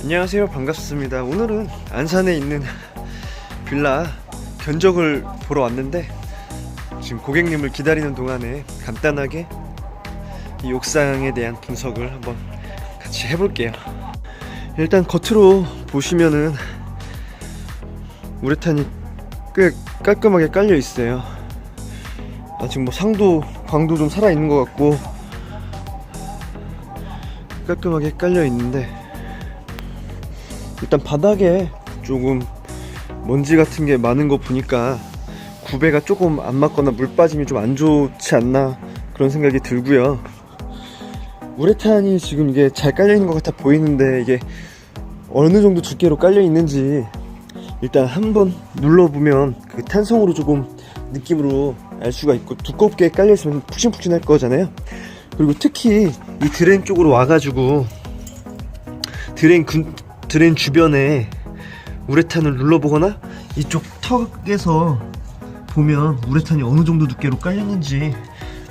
안녕하세요. 반갑습니다. 오늘은 안산에 있는 빌라 견적을 보러 왔는데 지금 고객님을 기다리는 동안에 간단하게 이 옥상에 대한 분석을 한번 같이 해볼게요. 일단 겉으로 보시면은 우레탄이 꽤 깔끔하게 깔려 있어요. 아직 뭐 상도 광도 좀 살아 있는 것 같고 깔끔하게 깔려 있는데 일단 바닥에 조금 먼지 같은 게 많은 거 보니까 구배가 조금 안 맞거나 물 빠짐이 좀 안 좋지 않나 그런 생각이 들고요. 우레탄이 지금 이게 잘 깔려 있는 것 같아 보이는데 이게 어느 정도 두께로 깔려 있는지 일단 한번 눌러보면 그 탄성으로 조금 느낌으로 알 수가 있고 두껍게 깔려 있으면 푹신푹신할 거잖아요. 그리고 특히 이 드레인 쪽으로 와가지고 드레인 근, 드레인 주변에 우레탄을 눌러보거나 이쪽 턱에서 보면 우레탄이 어느 정도 두께로 깔렸는지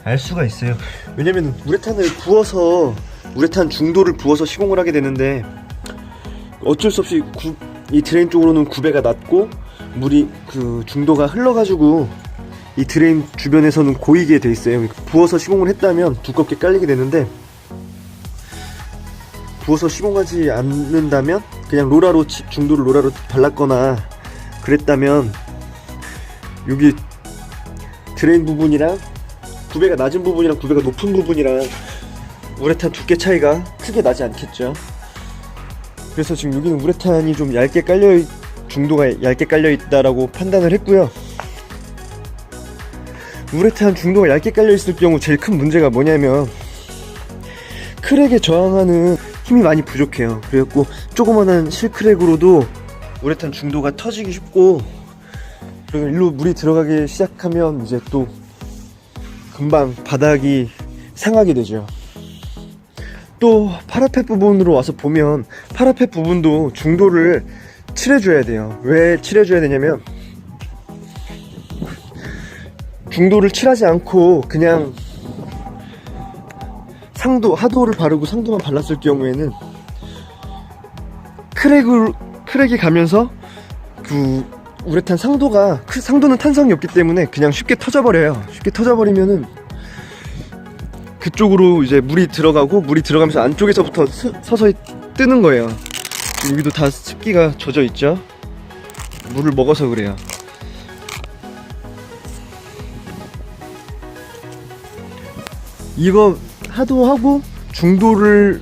알 수가 있어요. 왜냐면 우레탄을 부어서 우레탄 중도를 부어서 시공을 하게 되는데 어쩔 수 없이 구, 이 드레인 쪽으로는 구배가 낮고 물이 그 중도가 흘러가지고 이 드레인 주변에서는 고이게 돼 있어요. 부어서 시공을 했다면 두껍게 깔리게 되는데 부어서 시공하지 않는다면 그냥 로라로 치- 중도를 로라로 발랐거나 그랬다면 여기 드레인 부분이랑 구배가 낮은 부분이랑 구배가 높은 부분이랑 우레탄 두께 차이가 크게 나지 않겠죠. 그래서 지금 여기는 우레탄이 좀 얇게 깔려 있- 중도가 얇게 깔려 있다라고 판단을 했고요. 우레탄 중도가 얇게 깔려 있을 경우 제일 큰 문제가 뭐냐면 크랙에 저항하는 힘이 많이 부족해요. 그래갖고 조그만한 실크랙으로도 우레탄 중도가 터지기 쉽고 그리고 일로 물이 들어가기 시작하면 이제 또 금방 바닥이 상하게 되죠. 또 파라펫 부분으로 와서 보면 파라펫 부분도 중도를 칠해줘야 돼요. 왜 칠해줘야 되냐면 중도를 칠하지 않고 그냥 상도 하도를 바르고 상도만 발랐을 경우에는 크랙을 크랙이 가면서 그 우레탄 상도가 그 상도는 탄성이 없기 때문에 그냥 쉽게 터져버려요. 쉽게 터져버리면은 그쪽으로 이제 물이 들어가고 물이 들어가면서 안쪽에서부터 서, 서서히 뜨는 거예요. 여기도 다 습기가 젖어 있죠. 물을 먹어서 그래요. 이거 하도 하고 중도를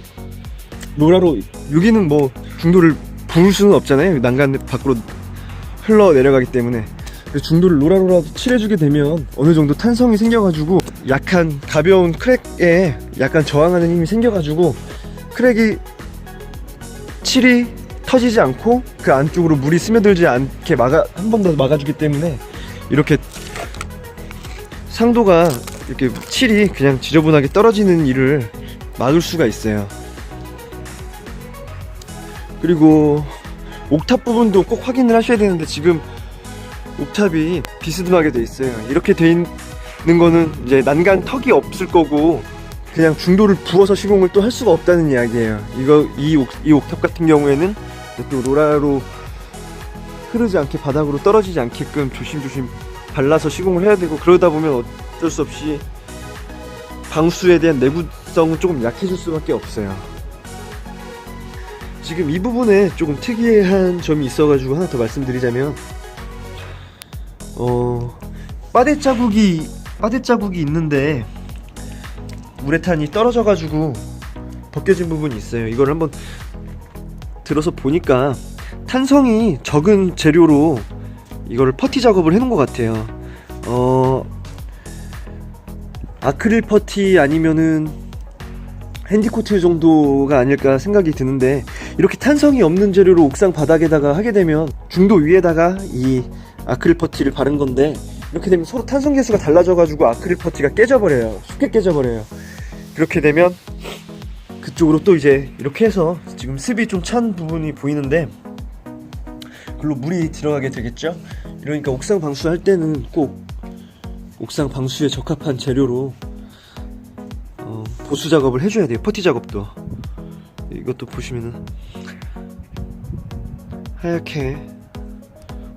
로라로 여기는 뭐 중도를 부을 수는 없잖아요. 난간 밖으로 흘러 내려가기 때문에. 중도를 로라로라도 칠해주게 되면 어느 정도 탄성이 생겨가지고 약한 가벼운 크랙에 약간 저항하는 힘이 생겨가지고 크랙이 칠이 터지지 않고 그 안쪽으로 물이 스며들지 않게 막아 한 번 더 막아주기 때문에 이렇게 상도가 이렇게 칠이 그냥 지저분하게 떨어지는 일을 막을 수가 있어요. 그리고 옥탑 부분도 꼭 확인을 하셔야 되는데 지금 옥탑이 비스듬하게 돼 있어요. 이렇게 돼 있는 거는 이제 난간 턱이 없을 거고 그냥 중도를 부어서 시공을 또 할 수가 없다는 이야기예요. 이거 이, 옥, 이 옥탑 같은 경우에는 또 로라로 흐르지 않게 바닥으로 떨어지지 않게끔 조심조심 발라서 시공을 해야 되고 그러다 보면 어쩔 수 없이 방수에 대한 내구성은 조금 약해질 수밖에 없어요. 지금 이 부분에 조금 특이한 점이 있어가지고 하나 더 말씀드리자면 어 빠데 자국이 빠데 자국이 있는데 우레탄이 떨어져가지고 벗겨진 부분이 있어요. 이걸 한번 들어서 보니까 탄성이 적은 재료로 이거를 퍼티 작업을 해놓은 것 같아요. 어 아크릴 퍼티 아니면은 핸디코트 정도가 아닐까 생각이 드는데 이렇게 탄성이 없는 재료로 옥상 바닥에다가 하게 되면 중도 위에다가 이 아크릴 퍼티를 바른 건데 이렇게 되면 서로 탄성 계수가 달라져 가지고 아크릴 퍼티가 깨져버려요. 쉽게 깨져버려요. 그렇게 되면 그쪽으로 또 이제 이렇게 해서 지금 습이 좀 찬 부분이 보이는데 글로 물이 들어가게 되겠죠. 이러니까 옥상 방수할 때는 꼭 옥상 방수에 적합한 재료로 어, 보수 작업을 해줘야 돼요. 퍼티 작업도 이것도 보시면은 하얗게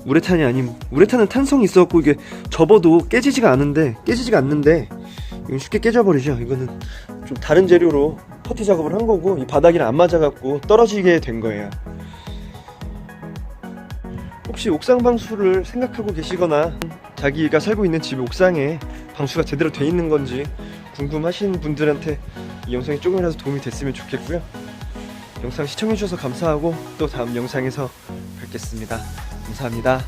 우레탄이 아닌 우레탄은 탄성이 있어갖고 이게 접어도 깨지지가 않은데 깨지지가 않는데 이건 쉽게 깨져버리죠 이거는 좀 다른 재료로 퍼티 작업을 한 거고 이 바닥이랑 안 맞아갖고 떨어지게 된 거예요 혹시 옥상 방수를 생각하고 계시거나 자기가 살고 있는 집 옥상에 방수가 제대로 돼 있는 건지 궁금하신 분들한테 이 영상이 조금이라도 도움이 됐으면 좋겠고요. 영상 시청해주셔서 감사하고 또 다음 영상에서 뵙겠습니다. 감사합니다